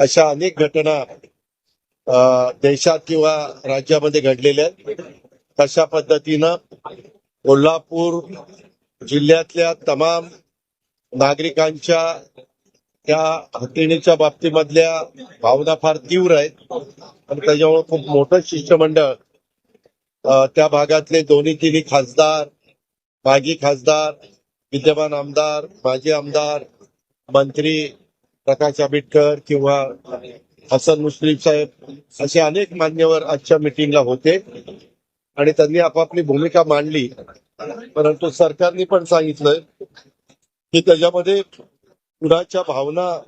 अशा अनेक घटना देशात किंवा राज्यामध्ये घडलेल्या आहेत. तशा पद्धतीनं कोल्हापूर जिल्ह्यातल्या तमाम नागरिकांच्या त्या हत्तीणीच्या बाबतीमधल्या भावना फार तीव्र आहेत. आणि त्याच्यामुळे खूप मोठं शिष्टमंडळ त्या भागातले दोन्ही तिन्ही खासदार माजी खासदार विद्यमान आमदार माजी आमदार मंत्री प्रकाश आंबेडकर किंवा हसन मुश्रीफ साहेब असे अनेक मान्यवर आजच्या मिटिंगला होते. आणि त्यांनी आपापली भूमिका मांडली. परंतु सरकारने पण सांगितलं की त्याच्यामध्ये कुणाच्या भावना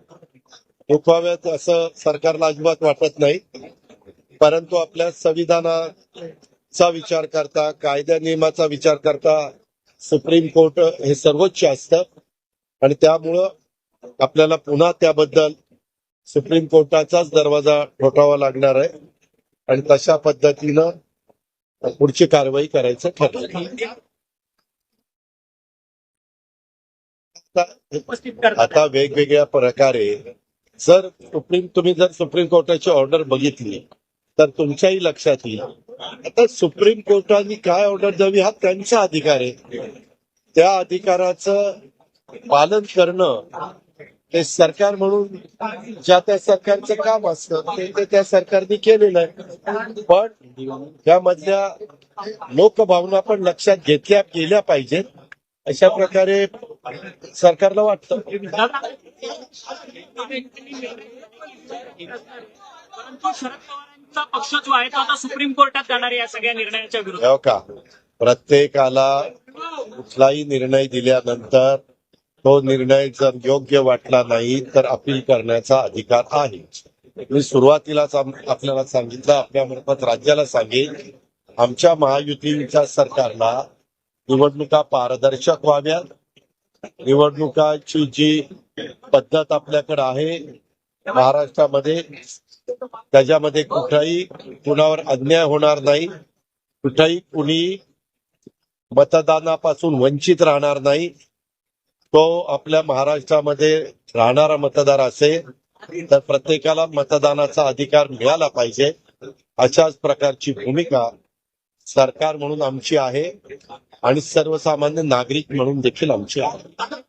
दुखवाव्यात असं सरकारला अजिबात वाटत नाही. परंतु आपल्या संविधानाचा विचार करता कायदा नियमाचा विचार करता सुप्रीम कोर्ट हे सर्वोच्च असतं. आणि त्यामुळं आपल्याला पुन्हा त्याबद्दल सुप्रीम कोर्टाचाच दरवाजा ठोठावा लागणार आहे. आणि तशा पद्धतीनं पुढची कारवाई करायचं ठरलं आता- आता वेगवेगळ्या प्रकारे जर सुप्रीम तुम्ही जर सुप्रीम कोर्टाची ऑर्डर बघितली तर तुमच्याही लक्षात येईल. आता सुप्रीम कोर्टाने काय ऑर्डर द्यावी हा त्यांचा अधिकार आहे. त्या अधिकाराचं पालन करणं ते सरकार म्हणून ज्या त्या सरकारचं काम असतं ते ते त्या सरकारने केलेलं आहे. पण त्यामधल्या लोकभावना पण लक्षात घेतल्या गेल्या पाहिजेत. अशा प्रकारे सरकारला वाटतं. दादा, परंतु शरद पवारांचा पक्ष जो आहे तो आता सुप्रीम कोर्टात जाणार या सगळ्या निर्णयाच्या हो का? प्रत्येकाला कुठलाही निर्णय दिल्यानंतर तो निर्णय जर योग्य वाटला नाही तर अपील करण्याचा अधिकार आहे मी सुरुवातीलाच आपल्याला सांगितलं आपल्या मार्फत राज्याला सांगेन आमच्या महायुतीच्या सरकारला निवडणुका पारदर्शक व्हाव्यात. निवडणुकाची जी पद्धत आपल्याकडे आहे महाराष्ट्रामध्ये त्याच्यामध्ये कुठलाही कुणावर अन्याय होणार नाही कुठेही कुणी मतदानापासून वंचित राहणार नाही तो आपल्या महाराष्ट्रामध्ये राहणारा मतदार असेल तर प्रत्येकाला मतदानाचा अधिकार मिळाला पाहिजे. अशाच प्रकारची भूमिका सरकार म्हणून आमची आहे आणि सर्वसामान्य नागरिक म्हणून देखील आमची आहे.